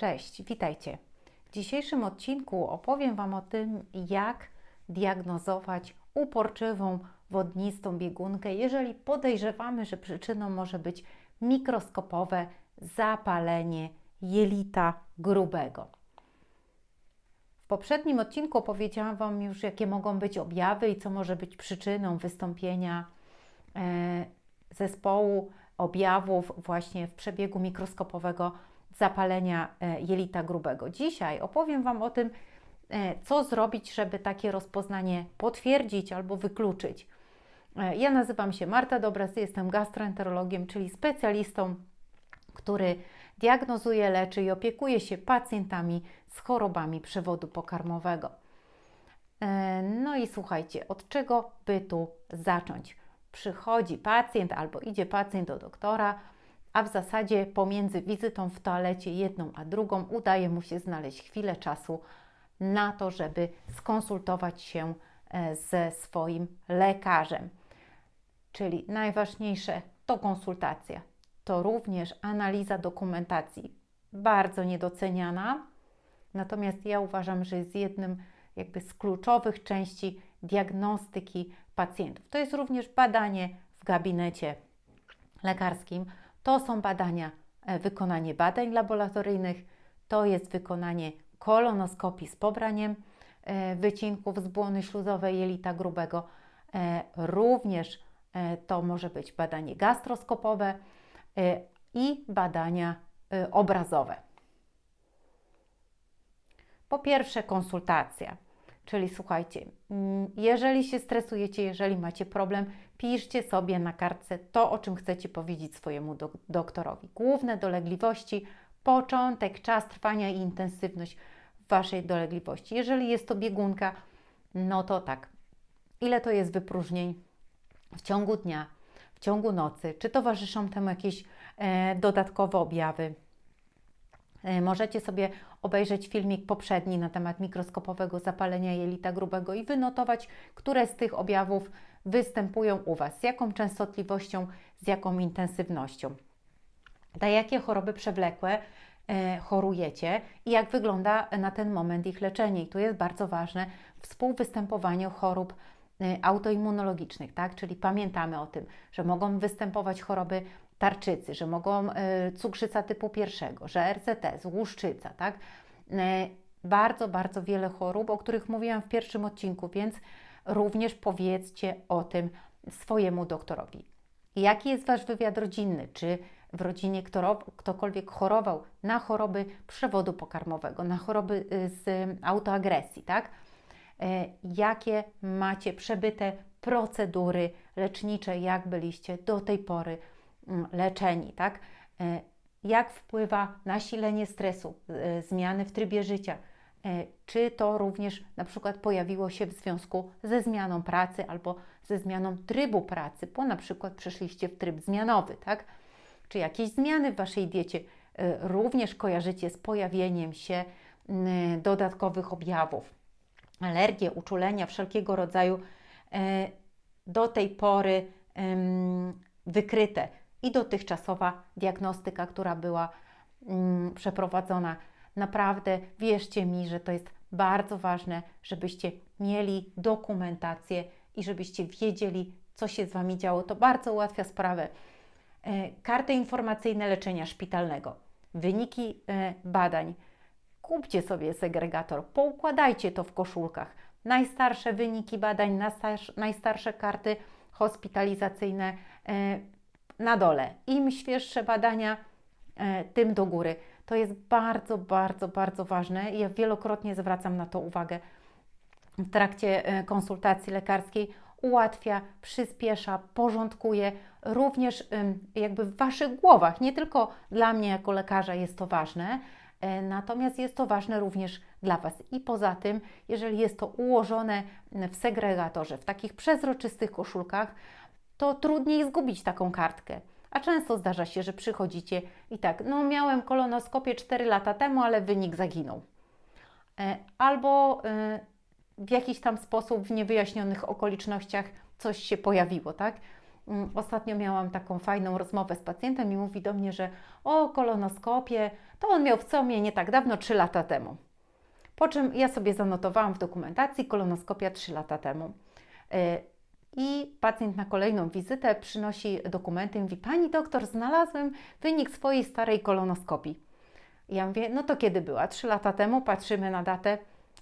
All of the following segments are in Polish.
Cześć, witajcie. W dzisiejszym odcinku opowiem Wam o tym, jak diagnozować uporczywą wodnistą biegunkę, jeżeli podejrzewamy, że przyczyną może być mikroskopowe zapalenie jelita grubego. W poprzednim odcinku opowiedziałam Wam już, jakie mogą być objawy i co może być przyczyną wystąpienia e, zespołu objawów właśnie w przebiegu mikroskopowego zapalenia e, jelita grubego. Dzisiaj opowiem Wam o tym, e, co zrobić, żeby takie rozpoznanie potwierdzić albo wykluczyć. E, ja nazywam się Marta Dobras, jestem gastroenterologiem, czyli specjalistą, który diagnozuje, leczy i opiekuje się pacjentami z chorobami przewodu pokarmowego. No i słuchajcie, od czego by tu zacząć? Przychodzi pacjent albo idzie pacjent do doktora, a w zasadzie pomiędzy wizytą w toalecie jedną a drugą udaje mu się znaleźć chwilę czasu na to, żeby skonsultować się e, ze swoim lekarzem. Czyli najważniejsze to konsultacja, to również analiza dokumentacji, bardzo niedoceniana. Natomiast ja uważam, że jest jednym jakby z kluczowych części diagnostyki pacjentów. To jest również badanie w gabinecie lekarskim, to są badania, e, wykonanie badań laboratoryjnych, to jest wykonanie kolonoskopii z pobraniem e, wycinków z błony śluzowej jelita grubego. E, również to może być badanie gastroskopowe i badania obrazowe. Po pierwsze, konsultacja. Czyli słuchajcie, mm, jeżeli się stresujecie, jeżeli macie problem, piszcie sobie na kartce to, o czym chcecie powiedzieć swojemu do doktorowi. Główne dolegliwości, początek, czas trwania i intensywność Waszej dolegliwości. Jeżeli jest to biegunka, no to tak. Ile to jest wypróżnień w ciągu dnia, w ciągu nocy? Czy towarzyszą temu jakieś e, dodatkowe objawy? E, możecie sobie obejrzeć filmik poprzedni na temat mikroskopowego zapalenia jelita grubego i wynotować, które z tych objawów występują u Was, z jaką częstotliwością, z jaką intensywnością. Na jakie choroby przewlekłe e, chorujecie i jak wygląda na ten moment ich leczenie. I tu jest bardzo ważne współwystępowanie chorób e, autoimmunologicznych, tak? Czyli pamiętamy o tym, że mogą występować choroby tarczycy, że mogą e, cukrzyca typu pierwszego, że RCT, łuszczyca, tak? E, bardzo, bardzo wiele chorób, o których mówiłam w pierwszym odcinku, więc również powiedzcie o tym swojemu doktorowi. Jaki jest Wasz wywiad rodzinny? Czy w rodzinie ktokolwiek chorował na choroby przewodu pokarmowego, na choroby y, z autoagresji, tak? E, jakie macie przebyte procedury lecznicze, jak byliście do tej pory leczeni, tak? E, jak wpływa nasilenie stresu, e, zmiany w trybie życia? E, czy to również na przykład pojawiło się w związku ze zmianą pracy albo ze zmianą trybu pracy, bo na przykład przeszliście w tryb zmianowy, tak? Czy jakieś zmiany w Waszej diecie również kojarzycie z pojawieniem się mm, dodatkowych objawów? Alergie, uczulenia wszelkiego rodzaju do tej pory wykryte i dotychczasowa diagnostyka, która była mm, przeprowadzona. Naprawdę wierzcie mi, że to jest bardzo ważne, żebyście mieli dokumentację i żebyście wiedzieli, co się z Wami działo. To bardzo ułatwia sprawę. E, karty informacyjne leczenia szpitalnego, wyniki e, badań. Kupcie sobie segregator, poukładajcie to w koszulkach. Najstarsze wyniki badań, najstarsze karty hospitalizacyjne e, na dole. Im świeższe badania, e, tym do góry. To jest bardzo, bardzo, bardzo ważne. Ja wielokrotnie zwracam na to uwagę w trakcie e, konsultacji lekarskiej. Ułatwia, przyspiesza, porządkuje również jakby w Waszych głowach. Nie tylko dla mnie jako lekarza jest to ważne, e, natomiast jest to ważne również dla Was. I poza tym, jeżeli jest to ułożone w segregatorze, w takich przezroczystych koszulkach, to trudniej zgubić taką kartkę. A często zdarza się, że przychodzicie i tak, no miałem kolonoskopię 4 lata temu, ale wynik zaginął. E, albo e, w jakiś tam sposób w niewyjaśnionych okolicznościach coś się pojawiło, tak? Mm, Ostatnio miałam taką fajną rozmowę z pacjentem i mówi do mnie, że o kolonoskopię to on miał w comie nie tak dawno, 3 lata temu. Po czym ja sobie zanotowałam w dokumentacji kolonoskopia 3 lata temu. I pacjent na kolejną wizytę przynosi dokumenty i mówi: Pani doktor, znalazłem wynik swojej starej kolonoskopii. Ja mówię: No to kiedy była? 3 lata temu, patrzymy na datę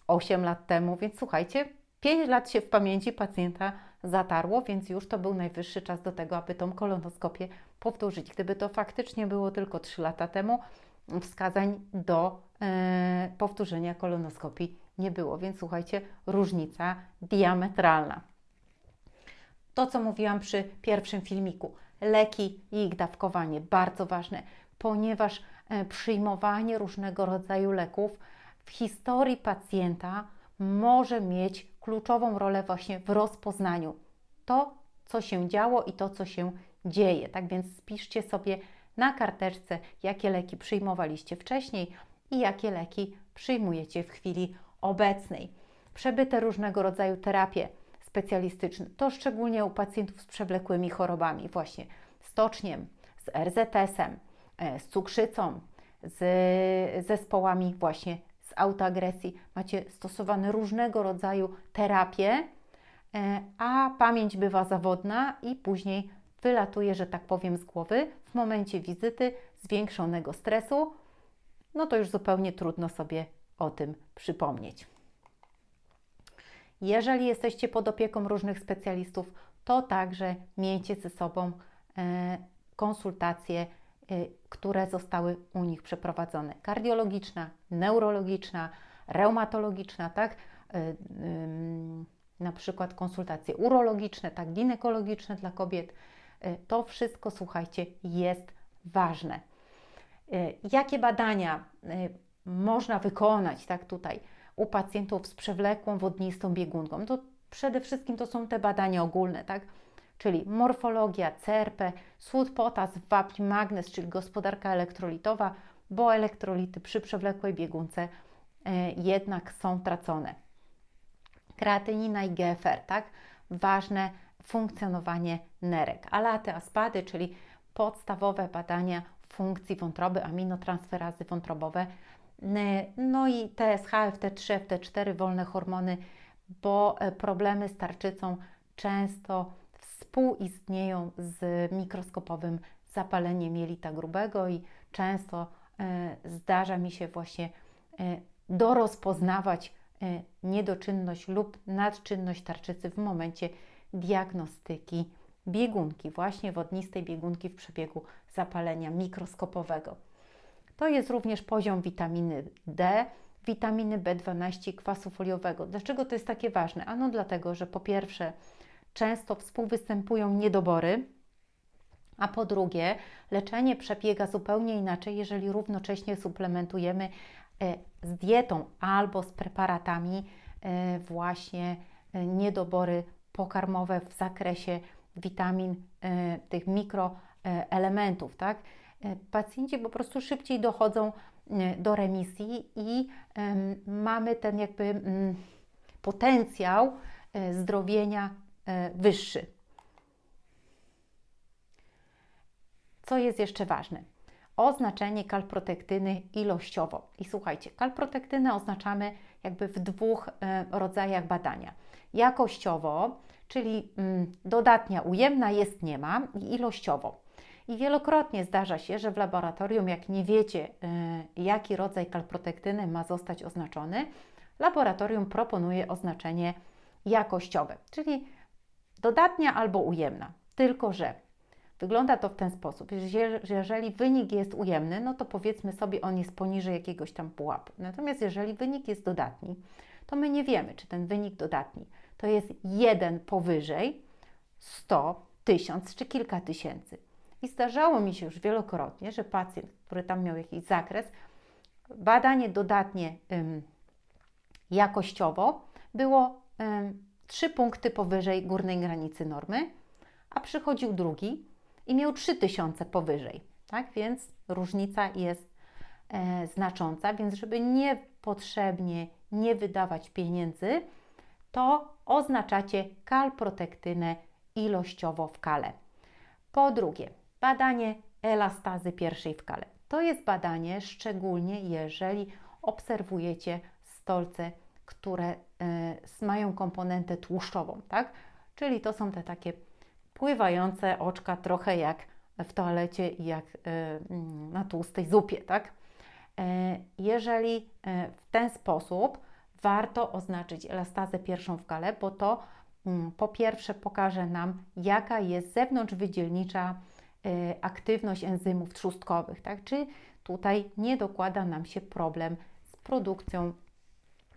8 lat temu, więc słuchajcie, 5 lat się w pamięci pacjenta zatarło, więc już to był najwyższy czas do tego, aby tą kolonoskopię powtórzyć. Gdyby to faktycznie było tylko 3 lata temu, wskazań do e, powtórzenia kolonoskopii nie było. Więc słuchajcie, różnica diametralna. To, co mówiłam przy pierwszym filmiku, leki i ich dawkowanie, bardzo ważne, ponieważ e, przyjmowanie różnego rodzaju leków w historii pacjenta może mieć kluczową rolę właśnie w rozpoznaniu to, co się działo i to, co się dzieje. Tak więc spiszcie sobie na karteczce, jakie leki przyjmowaliście wcześniej i jakie leki przyjmujecie w chwili obecnej. Przebyte różnego rodzaju terapie specjalistyczne, to szczególnie u pacjentów z przewlekłymi chorobami, właśnie stoczniem, z RZS-em, e, z cukrzycą, z zespołami właśnie z autoagresji. Macie stosowane różnego rodzaju terapie, e, a pamięć bywa zawodna i później wylatuje, że tak powiem, z głowy w momencie wizyty zwiększonego stresu, no to już zupełnie trudno sobie o tym przypomnieć. Jeżeli jesteście pod opieką różnych specjalistów, to także miejcie ze sobą e, konsultacje, e, które zostały u nich przeprowadzone. Kardiologiczna, neurologiczna, reumatologiczna, tak? E, na przykład konsultacje urologiczne, tak, ginekologiczne dla kobiet. To wszystko, słuchajcie, jest ważne. Jakie badania można wykonać, tak, tutaj? U pacjentów z przewlekłą wodnistą biegunką. To przede wszystkim to są te badania ogólne, tak? Czyli morfologia, CRP, słód, potas, wapń, magnez, czyli gospodarka elektrolitowa, bo elektrolity przy przewlekłej biegunce e, jednak są tracone. Kreatynina i GFR, tak? Ważne funkcjonowanie nerek. Alaty, aspady, czyli podstawowe badania funkcji wątroby, aminotransferazy wątrobowe, no i TSH, FT3, FT4, wolne hormony, bo e, problemy z tarczycą często współistnieją z mikroskopowym zapaleniem jelita grubego i często e, zdarza mi się właśnie e, dorozpoznawać niedoczynność lub nadczynność tarczycy w momencie diagnostyki biegunki, właśnie wodnistej biegunki w przebiegu zapalenia mikroskopowego. To jest również poziom witaminy D, witaminy B12 kwasu foliowego. Dlaczego to jest takie ważne? Ano dlatego, że po pierwsze często współwystępują niedobory, a po drugie leczenie przebiega zupełnie inaczej, jeżeli równocześnie suplementujemy e, z dietą albo z preparatami e, właśnie e, niedobory pokarmowe w zakresie witamin, tych mikroelementów, tak? E, pacjenci po prostu szybciej dochodzą e, do remisji i mamy ten jakby mm, potencjał e, zdrowienia wyższy. Co jest jeszcze ważne? Oznaczenie kalprotektyny ilościowo. I słuchajcie, kalprotektynę oznaczamy jakby w dwóch rodzajach badania. Jakościowo, czyli mm, dodatnia ujemna jest nie ma i ilościowo. I wielokrotnie zdarza się, że w laboratorium, jak nie wiecie, y, jaki rodzaj kalprotektyny ma zostać oznaczony, laboratorium proponuje oznaczenie jakościowe, czyli dodatnia albo ujemna. Tylko, że wygląda to w ten sposób, że jeżeli wynik jest ujemny, no to powiedzmy sobie, on jest poniżej jakiegoś tam pułapu. Natomiast jeżeli wynik jest dodatni, to my nie wiemy, czy ten wynik dodatni to jest jeden powyżej 100, 1000 czy kilka tysięcy. I zdarzało mi się już wielokrotnie, że pacjent, który tam miał jakiś zakres, badanie dodatnie ym, jakościowo było 3 punkty powyżej górnej granicy normy, a przychodził drugi i miał 3000 powyżej. Tak więc różnica jest e, znacząca, więc żeby niepotrzebnie nie wydawać pieniędzy, to oznaczacie kalprotektynę ilościowo w kale. Po drugie, badanie elastazy pierwszej w kale. To jest badanie szczególnie jeżeli obserwujecie stolce, które y, mają komponentę tłuszczową, tak? Czyli to są te takie pływające oczka, trochę jak w toalecie i jak y, na tłustej zupie, tak? Y, jeżeli y, w ten sposób warto oznaczyć elastazę pierwszą w kale, bo to mm, po pierwsze pokaże nam, jaka jest zewnątrz wydzielnicza y, aktywność enzymów trzustkowych, tak? Czy tutaj nie dokłada nam się problem z produkcją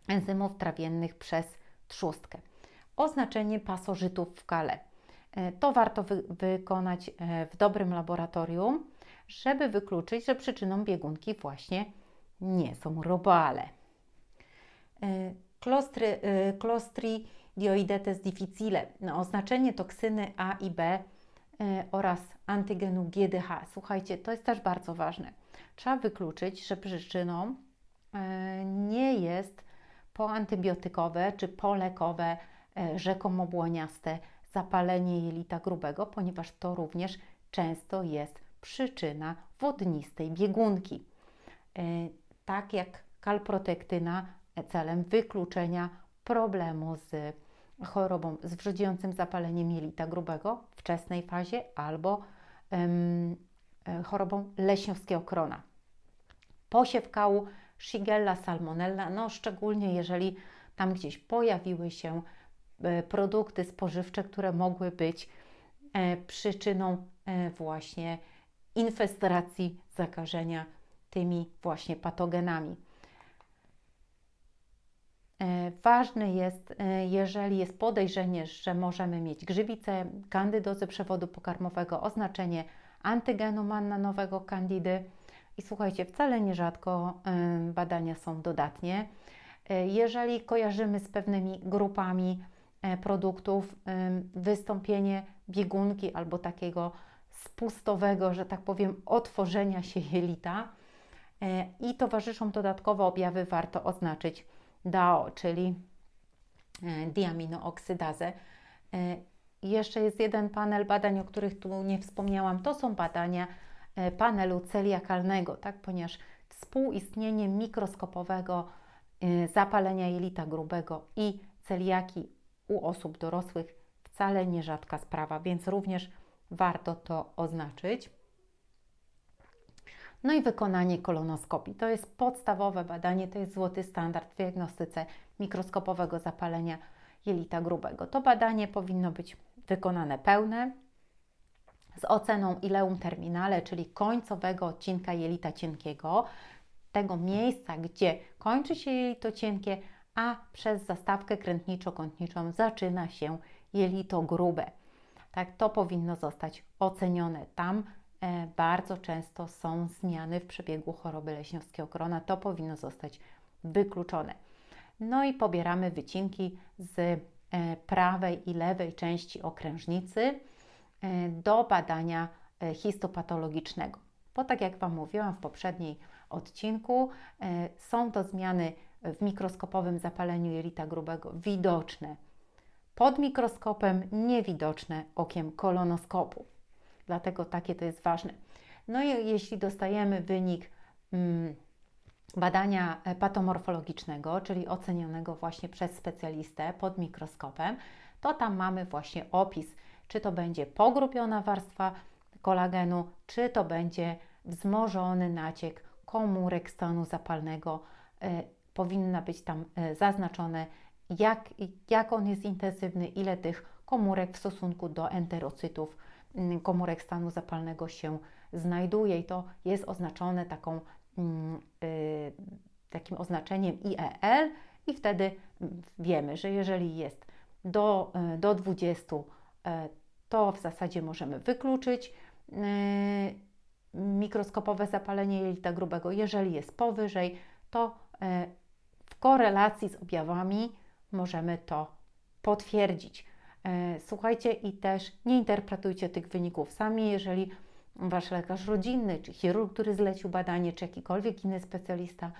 enzymów trawiennych przez trzustkę. Oznaczenie pasożytów w kale. Y, to warto wy wykonać y, w dobrym laboratorium, żeby wykluczyć, że przyczyną biegunki właśnie nie są robale. Klostry, Clostridioidetes difficile, na oznaczenie toksyny A i B oraz antygenu GDH. Słuchajcie, to jest też bardzo ważne. Trzeba wykluczyć, że przyczyną nie jest poantybiotykowe czy polekowe rzekomo błoniaste zapalenie jelita grubego, ponieważ to również często jest przyczyna wodnistej biegunki. Tak jak kalprotektyna celem wykluczenia problemu z chorobą, z wrzodziejącym zapaleniem jelita grubego w wczesnej fazie albo chorobą leśniowskiego krona. Posiew kału Shigella salmonella, no szczególnie jeżeli tam gdzieś pojawiły się e, produkty spożywcze, które mogły być e, przyczyną e, właśnie infestacji zakażenia tymi właśnie patogenami. E, ważne jest, e, jeżeli jest podejrzenie, że możemy mieć grzybicę, kandydozę przewodu pokarmowego, oznaczenie antygenu mannanowego kandidy. I słuchajcie, wcale nierzadko e, badania są dodatnie. Jeżeli kojarzymy z pewnymi grupami produktów wystąpienie biegunki albo takiego spustowego, że tak powiem, otworzenia się jelita i towarzyszą dodatkowo objawy, warto oznaczyć DAO, czyli e, diaminooksydazę. E, jeszcze jest jeden panel badań, o których tu nie wspomniałam. To są badania e, panelu celiakalnego, tak? ponieważ współistnienie mikroskopowego zapalenia jelita grubego i celiaki u osób dorosłych wcale nie rzadka sprawa, więc również warto to oznaczyć. No i wykonanie kolonoskopii. To jest podstawowe badanie, to jest złoty standard w diagnostyce mikroskopowego zapalenia jelita grubego. To badanie powinno być wykonane pełne z oceną ileum terminale, czyli końcowego odcinka jelita cienkiego, tego miejsca, gdzie kończy się jelito cienkie, a przez zastawkę krętniczo-kątniczą zaczyna się jelito grube. Tak, to powinno zostać ocenione. Tam bardzo często są zmiany w przebiegu choroby leśniowskiego krona. To powinno zostać wykluczone. No i pobieramy wycinki z e, prawej i lewej części okrężnicy e, do badania histopatologicznego. Bo tak jak Wam mówiłam w poprzedniej odcinku, są to zmiany w mikroskopowym zapaleniu jelita grubego widoczne pod mikroskopem, niewidoczne okiem kolonoskopu. Dlatego takie to jest ważne. No i jeśli dostajemy wynik mm, badania patomorfologicznego, czyli ocenionego właśnie przez specjalistę pod mikroskopem, to tam mamy właśnie opis, czy to będzie pogrupiona warstwa kolagenu, czy to będzie wzmożony naciek komórek stanu zapalnego. Y, powinna być tam y, zaznaczone, jak, jak on jest intensywny, ile tych komórek w stosunku do enterocytów komórek stanu zapalnego się znajduje i to jest oznaczone taką, mm, y, takim oznaczeniem IEL i wtedy wiemy, że jeżeli jest do, y, do 20, y, to w zasadzie możemy wykluczyć mikroskopowe zapalenie jelita grubego. Jeżeli jest powyżej, to w korelacji z objawami możemy to potwierdzić. E, słuchajcie i też nie interpretujcie tych wyników sami, jeżeli Wasz lekarz rodzinny, czy chirurg, który zlecił badanie, czy jakikolwiek inny specjalista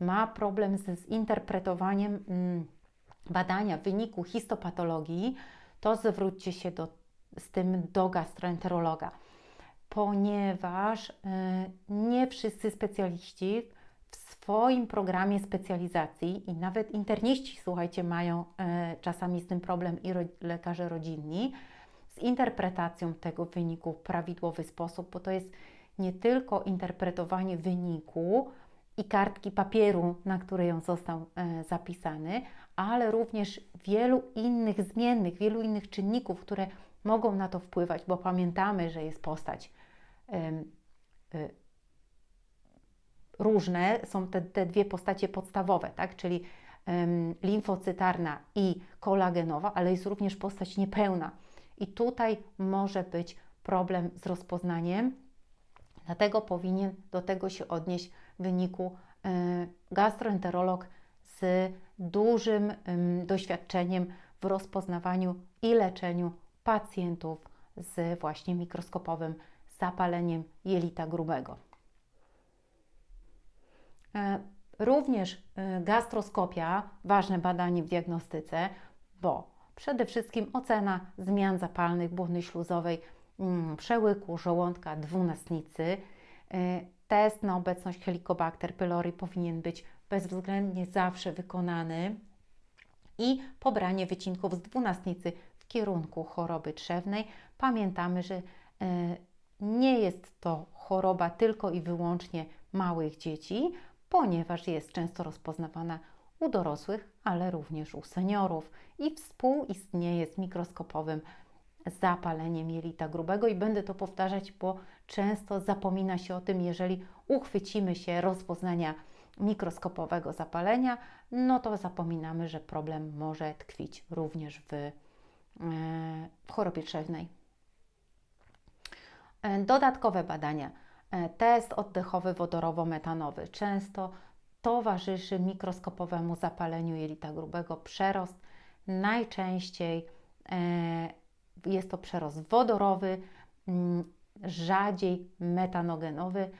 ma problem z zinterpretowaniem mm, badania wyniku histopatologii, to zwróćcie się do z tym do gastroenterologa, ponieważ y, nie wszyscy specjaliści w swoim programie specjalizacji i nawet interniści, słuchajcie, mają y, czasami z tym problem i ro lekarze rodzinni, z interpretacją tego wyniku w prawidłowy sposób, bo to jest nie tylko interpretowanie wyniku i kartki papieru, na której on został e, zapisany, ale również wielu innych zmiennych, wielu innych czynników, które mogą na to wpływać, bo pamiętamy, że jest postać. E, różne są te, te dwie postacie podstawowe, tak? czyli limfocytarna i kolagenowa, ale jest również postać niepełna. I tutaj może być problem z rozpoznaniem, dlatego powinien do tego się odnieść w wyniku e, gastroenterolog z dużym doświadczeniem w rozpoznawaniu i leczeniu pacjentów z właśnie mikroskopowym zapaleniem jelita grubego. E, również e, gastroskopia, ważne badanie w diagnostyce, bo przede wszystkim ocena zmian zapalnych błony śluzowej, mm, przełyku, żołądka, dwunastnicy. Test na obecność Helicobacter pylori powinien być bezwzględnie zawsze wykonany i pobranie wycinków z dwunastnicy w kierunku choroby trzewnej. Pamiętamy, że e, nie jest to choroba tylko i wyłącznie małych dzieci, ponieważ jest często rozpoznawana u dorosłych, ale również u seniorów i współistnieje z mikroskopowym zapaleniem jelita grubego i będę to powtarzać, bo często zapomina się o tym, jeżeli uchwycimy się rozpoznania mikroskopowego zapalenia, no to zapominamy, że problem może tkwić również w, e, w chorobie trzewnej. E, dodatkowe badania. E, test oddechowy wodorowo-metanowy często towarzyszy mikroskopowemu zapaleniu jelita grubego przerost. Najczęściej jest to przerost wodorowy, mm, rzadziej metanogenowy,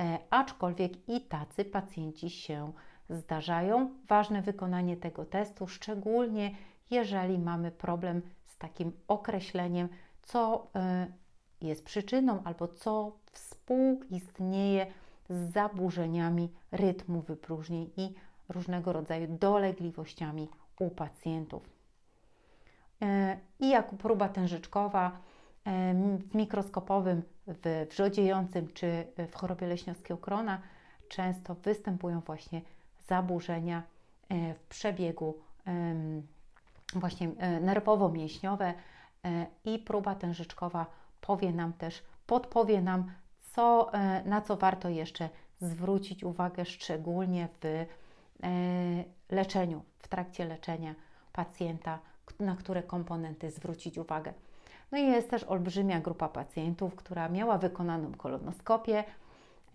e, aczkolwiek i tacy pacjenci się zdarzają. Ważne wykonanie tego testu, szczególnie jeżeli mamy problem z takim określeniem, co e, jest przyczyną albo co współistnieje z zaburzeniami rytmu wypróżnień i różnego rodzaju dolegliwościami u pacjentów. E, I jako próba tężyczkowa w mikroskopowym, w wrzodziejącym czy w chorobie leśniowskiego krona często występują właśnie zaburzenia e, w przebiegu właśnie e, nerwowo-mięśniowe i próba tężyczkowa powie nam też, podpowie nam, co, na co warto jeszcze zwrócić uwagę, szczególnie w leczeniu, w trakcie leczenia pacjenta na które komponenty zwrócić uwagę. No i jest też olbrzymia grupa pacjentów, która miała wykonaną kolonoskopię.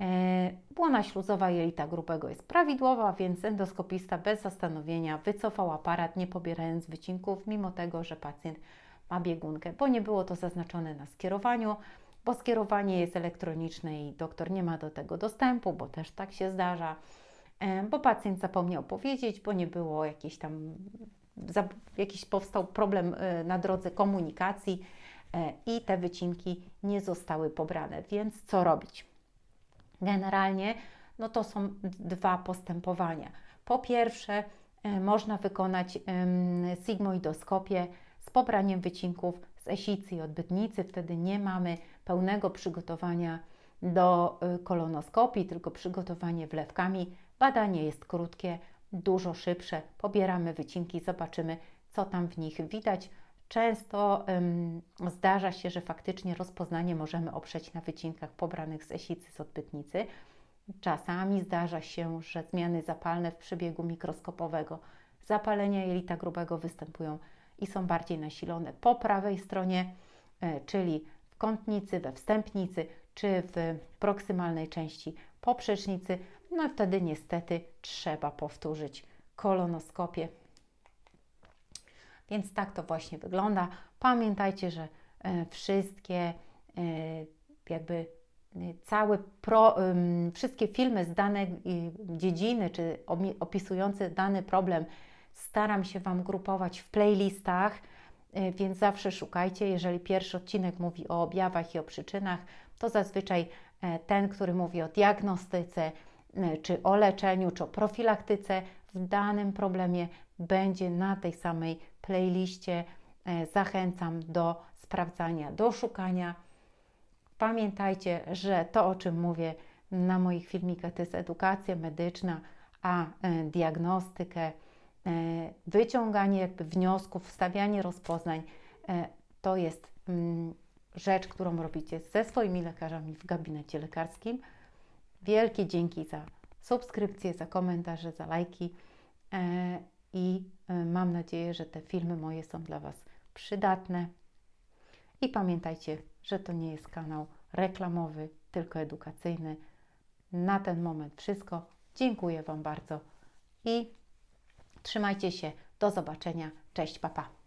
E, błona śluzowa jelita grubego jest prawidłowa, więc endoskopista bez zastanowienia wycofał aparat, nie pobierając wycinków, mimo tego, że pacjent ma biegunkę, bo nie było to zaznaczone na skierowaniu, bo skierowanie jest elektroniczne i doktor nie ma do tego dostępu, bo też tak się zdarza, bo pacjent zapomniał powiedzieć, bo nie było jakiejś tam jakiś powstał problem e, na drodze komunikacji e, i te wycinki nie zostały pobrane. Więc co robić? Generalnie no to są dwa postępowania. Po pierwsze, e, można wykonać sigmoidoskopię z pobraniem wycinków esicy i odbytnicy. Wtedy nie mamy pełnego przygotowania do kolonoskopii, tylko przygotowanie wlewkami. Badanie jest krótkie, dużo szybsze. Pobieramy wycinki, zobaczymy, co tam w nich widać. Często ym, zdarza się, że faktycznie rozpoznanie możemy oprzeć na wycinkach pobranych z esicy z odbytnicy. Czasami zdarza się, że zmiany zapalne w przebiegu mikroskopowego zapalenia jelita grubego występują i są bardziej nasilone po prawej stronie, y, czyli w kątnicy, we wstępnicy czy w proksymalnej części poprzecznicy. No i wtedy niestety trzeba powtórzyć kolonoskopię. Więc tak to właśnie wygląda. Pamiętajcie, że e, wszystkie e, jakby e, całe pro, wszystkie filmy z danej dziedziny, czy opisujące dany problem, staram się Wam grupować w playlistach. y, więc zawsze szukajcie. Jeżeli pierwszy odcinek mówi o objawach i o przyczynach, to zazwyczaj e, ten, który mówi o diagnostyce, y, czy o leczeniu, czy o profilaktyce w danym problemie, będzie na tej samej playliście. E, Zachęcam do sprawdzania, do szukania. Pamiętajcie, że to, o czym mówię na moich filmikach, to jest edukacja medyczna, a e, diagnostykę, e, wyciąganie jakby wniosków, wstawianie rozpoznań e, to jest mm, rzecz, którą robicie ze swoimi lekarzami w gabinecie lekarskim. Wielkie dzięki za subskrypcje, za komentarze, za lajki e, i e, mam nadzieję, że te filmy moje są dla Was przydatne. I pamiętajcie, że to nie jest kanał reklamowy, tylko edukacyjny. Na ten moment wszystko. Dziękuję Wam bardzo i trzymajcie się. Do zobaczenia. Cześć, papa.